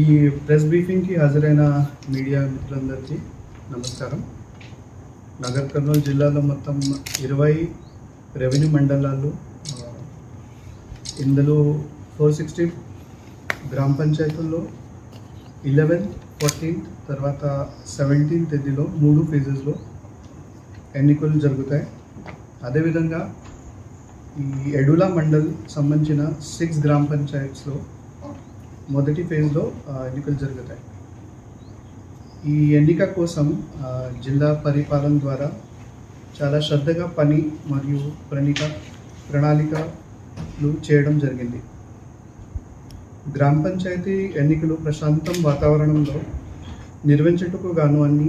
ఈ ప్రెస్ బ్రీఫింగ్కి హాజరైన మీడియా మిత్రులందరికీ నమస్కారం. నగర్ కర్నూలు జిల్లాలో మొత్తం ఇరవై రెవెన్యూ మండలాలు ఇందులో ఫోర్ సిక్స్టీ గ్రామ పంచాయతీల్లో ఇలెవెన్ ఫోర్టీన్త్ తర్వాత సెవెంటీన్త్ తేదీలో మూడు ఫేజెస్లో ఎన్నికలు జరుగుతాయి. అదేవిధంగా ఈ ఎడులా మండల్ సంబంధించిన సిక్స్ గ్రామ పంచాయత్స్లో మొదటి ఫేజ్లో ఎన్నికలు జరుగుతాయి. ఈ ఎన్నిక కోసం జిల్లా పరిపాలన ద్వారా చాలా శ్రద్ధగా పని మరియు ప్రణిక ప్రణాళికలు చేయడం జరిగింది. గ్రామ పంచాయతీ ఎన్నికలు ప్రశాంతం వాతావరణంలో నిర్వహించటకు గాను అన్ని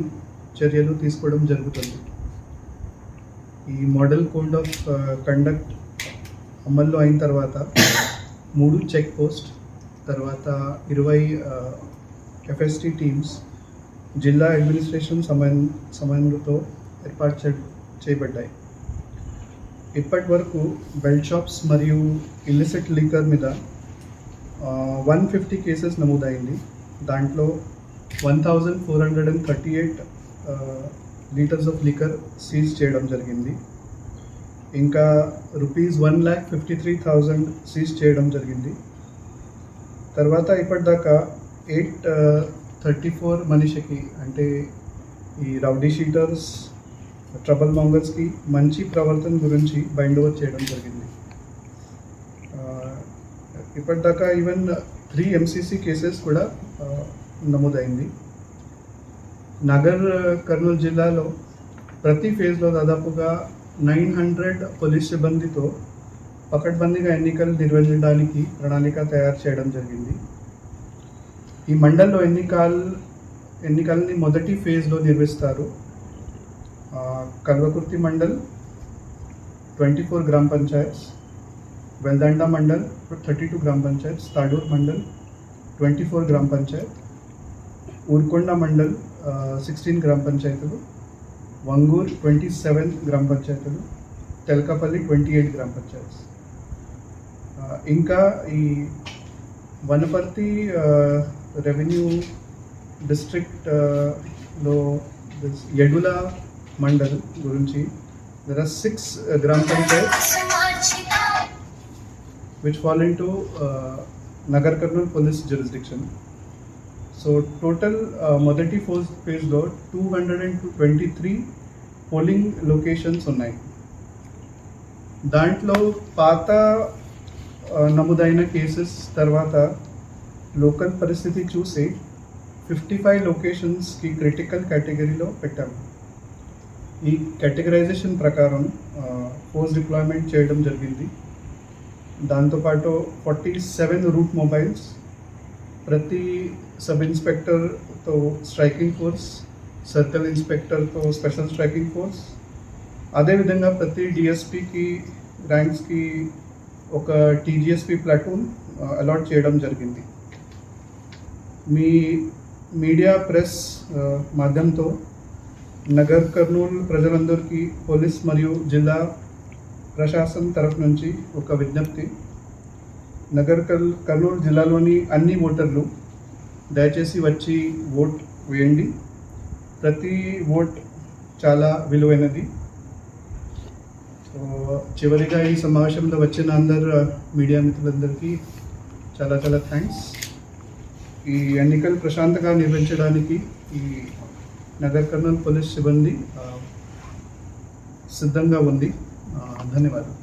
చర్యలు తీసుకోవడం జరుగుతుంది. ఈ మోడల్ కోడ్ ఆఫ్ కండక్ట్ అమల్లో అయిన తర్వాత మూడు చెక్ పోస్ట్ తర్వాత ఇరవై కెపాసిటీ టీమ్స్ జిల్లా అడ్మినిస్ట్రేషన్ సమయం సమయంతో ఏర్పాటు చే చేయబడ్డాయి. ఇప్పటి వరకు బెల్ట్ షాప్స్ మరియు ఇల్లిసిట్ లీకర్ మీద వన్ ఫిఫ్టీ కేసెస్ నమోదైంది. దాంట్లో one thousand four hundred and thirty eight litres of liquor seize చేయడం జరిగింది. ఇంకా rupees one lakh fifty three thousand seize చేయడం జరిగింది. తర్వాత ఇప్పటిదాకా ఎయిట్ థర్టీ ఫోర్ మనిషికి అంటే ఈ రౌడీ షీటర్స్ ట్రబుల్ మాంగర్స్కి మంచి ప్రవర్తన గురించి బైండ్ ఓవర్ చేయడం జరిగింది. ఇప్పటిదాకా ఈవెన్ త్రీ ఎంసీసీ కేసెస్ కూడా నమోదైంది. నగర్ కర్నూలు జిల్లాలో ప్రతి ఫేజ్లో దాదాపుగా నైన్ హండ్రెడ్ పోలీస్ సిబ్బందితో పకడ్బందీగా ఎన్నికలు నిర్వహించడానికి ప్రణాళిక తయారు చేయడం జరిగింది. ఈ మండల్లో ఎన్నికల ఎన్నికల్ని మొదటి ఫేజ్లో నిర్వహిస్తారు కల్వకుర్తి మండల్ ట్వంటీ ఫోర్ గ్రామ పంచాయత్స్ వెల్దండ మండల్ థర్టీ టూ గ్రామ పంచాయత్స్ తాడూర్ మండల్ ట్వంటీ ఫోర్ గ్రామ పంచాయత్ ఊర్కొండ మండల్ సిక్స్టీన్ గ్రామ పంచాయతీలు వంగూర్ ట్వంటీ సెవెన్ గ్రామ పంచాయతీలు తెలకపల్లి ట్వంటీ ఎయిట్ గ్రామ పంచాయత్స్. Uh, ఇంకా ఈ Wanaparthy uh, revenue district uh, లో this యడుల మండల్ గురించి దర్ ఆర్ సిక్స్ గ్రామ panchayats which fall into uh, Nagar Kurnool police jurisdiction. So total మొదటి ఫోర్స్ ఫేజ్లో two hundred and twenty three polling locations ఉన్నాయి దాంట్లో పాత నమోదైన కేసెస్ తర్వాత లోకల్ పరిస్థితి చూసి ఫిఫ్టీ ఫైవ్ లొకేషన్స్కి క్రిటికల్ కేటగిరీలో పెట్టాము ఈ కేటగరైజేషన్ ప్రకారం పోస్ట్ డిప్లాయ్మెంట్ చేయడం జరిగింది. దాంతోపాటు ఫార్టీ సెవెన్ రూట్ మొబైల్స్ ప్రతి సబ్ ఇన్స్పెక్టర్తో స్ట్రైకింగ్ ఫోర్స్ సర్కిల్ ఇన్స్పెక్టర్తో స్పెషల్ స్ట్రైకింగ్ ఫోర్స్ అదేవిధంగా ప్రతి డిఎస్పికి ర్యాంక్స్కి ఒక టీజీఎస్పి ప్లాటూన్ అలాట్ చేయడం జరిగింది. మీ మీడియా ప్రెస్ uh, మాధ్యమంతో నగర్ కర్నూలు ప్రజలందరికీ పోలీస్ మరియు జిల్లా ప్రశాసన తరఫు నుంచి ఒక విజ్ఞప్తి. నగర్ కర్నూలు జిల్లాలోని అన్ని ఓటర్లు దయచేసి వచ్చి ఓట్ వేయండి. ప్రతి ఓట్ చాలా విలువైనది. చివరిగా ఈ సమావేశంలో వచ్చిన అందరు మీడియా మిత్రులందరికీ చాలా చాలా థ్యాంక్స్ ఈ ఎన్నికలు ప్రశాంతంగా నిర్వహించడానికి ఈ నగర్ కర్నూలు పోలీస్ సిబ్బంది సిద్ధంగా ఉంది. ధన్యవాదాలు.